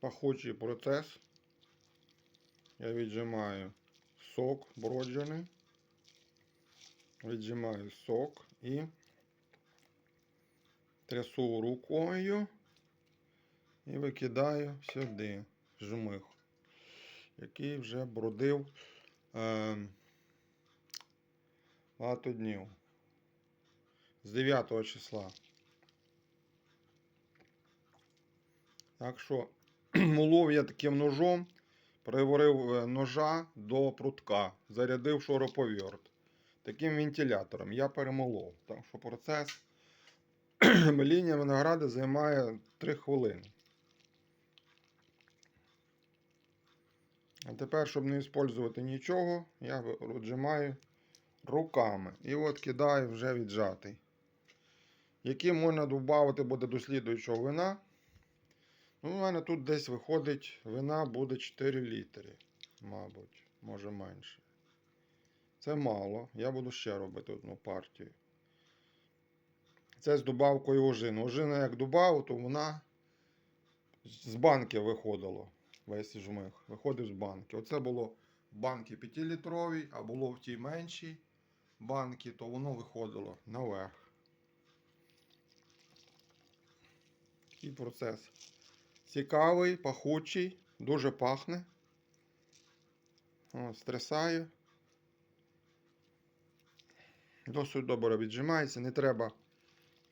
пахучий процес. Я віджимаю сок броджений. Віджимаю сок і трясу рукою і викидаю сюди жмих, який вже бродив е, багато днів. З 9 числа. Так що молов я таким ножом, приварив е, ножа до прутка, зарядив шуруповерт. Таким вентилятором я перемолов. Так що процес меління винограду займає 3 хвилини. А тепер, щоб не використовувати нічого, я віджимаю руками. І от кидаю вже віджатий. Який можна додати буде до слідуючого вина. Ну, у мене тут десь виходить, вина буде 4 літри, мабуть, може менше. Це мало. Я буду ще робити одну партію. Це з добавкою ожини. Ожина як добавив, то вона з банки виходило. Весь жмих. Виходив з банки. Оце було в банки 5-літровій, а було в тій меншій банки, то воно виходило наверх. Такий процес. Цікавий, пахучий, дуже пахне. О, стрясаю. Досить добре віджимається, не треба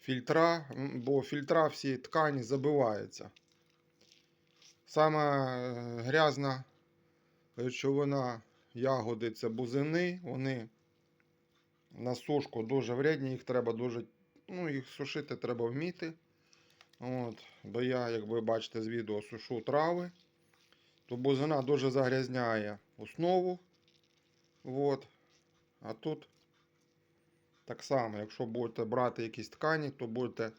фільтра, бо фільтра всі ткані забиваються. Сама е, грязна речовина ягоди це бузини. Вони на сушку дуже вредні, їх треба дуже. Ну, їх сушити треба вміти. От, бо я, як ви бачите з відео, сушу трави. То бузина дуже загрязняє основу. От. А тут так само, якщо будете брати якісь ткані, то будете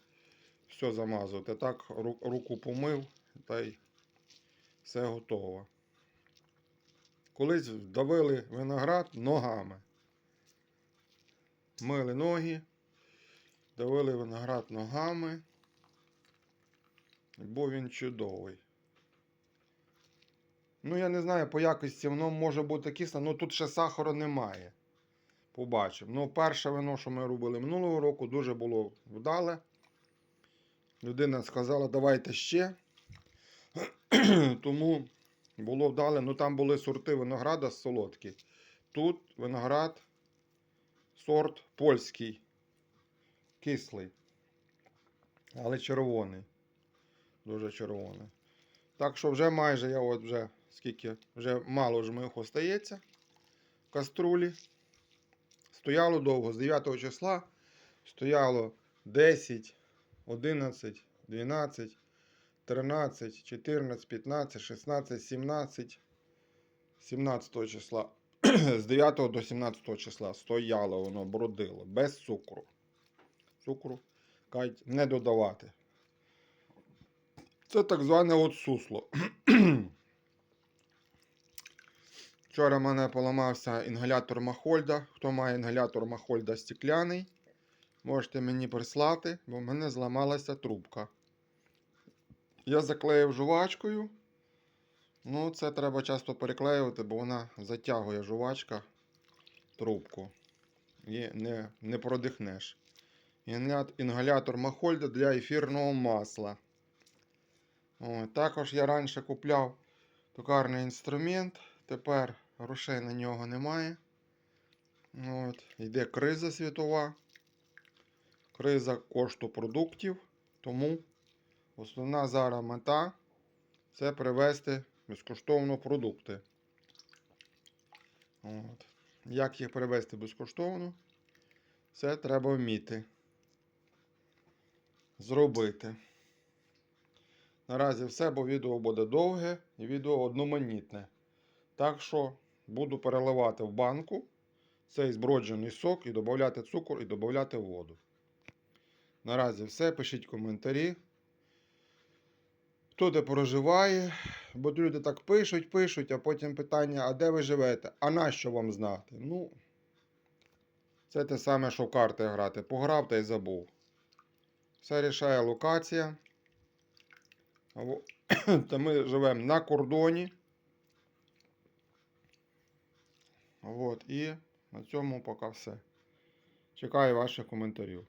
все замазувати. Так, руку помив, та й все готово. Колись давили виноград ногами. Мили ноги, давили виноград ногами, бо він чудовий. Ну, я не знаю, по якості воно може бути кисле, ну тут ще сахару немає. Побачимо. Ну, перше вино, що ми робили минулого року, дуже було вдале. Людина сказала, давайте ще. Тому було вдале. Ну там були сорти винограда солодкі. Тут виноград сорт польський, кислий, але червоний. Дуже червоний. Так що вже майже я от вже скільки вже мало жмиху остається в каструлі. Стояло довго, з 9 числа стояло 10, 11, 12, 13, 14, 15, 16, 17, 17 числа. З 9 до 17 числа стояло воно, бродило, без цукру. Цукру кажуть, не додавати. Це так зване от сусло. Вчора в мене поламався інгалятор Махольда. Хто має інгалятор Махольда стекляний, можете мені прислати, бо в мене зламалася трубка. Я заклеїв жувачкою. Ну, це треба часто переклеювати, бо вона затягує жувачка трубку. І не, не продихнеш. Інгалятор Махольда для ефірного масла. Також я раніше купляв токарний інструмент. Тепер грошей на нього немає. От, йде криза світова. Криза кошту продуктів. Тому основна зараз мета це привезти безкоштовно продукти. От. Як їх привезти безкоштовно? Це треба вміти зробити. Наразі все, бо відео буде довге і відео одноманітне. Так що буду переливати в банку цей зброджений сок і додати цукор і додати воду. Наразі все. Пишіть коментарі. Хто де проживає, бо люди так пишуть, пишуть, а потім питання: а де ви живете? А нащо вам знати? Ну, це те саме, що в карти грати. Пограв та й забув. Все рішає локація. То ми живемо на кордоні. От, і на цьому поки все. Чекаю ваших коментарів.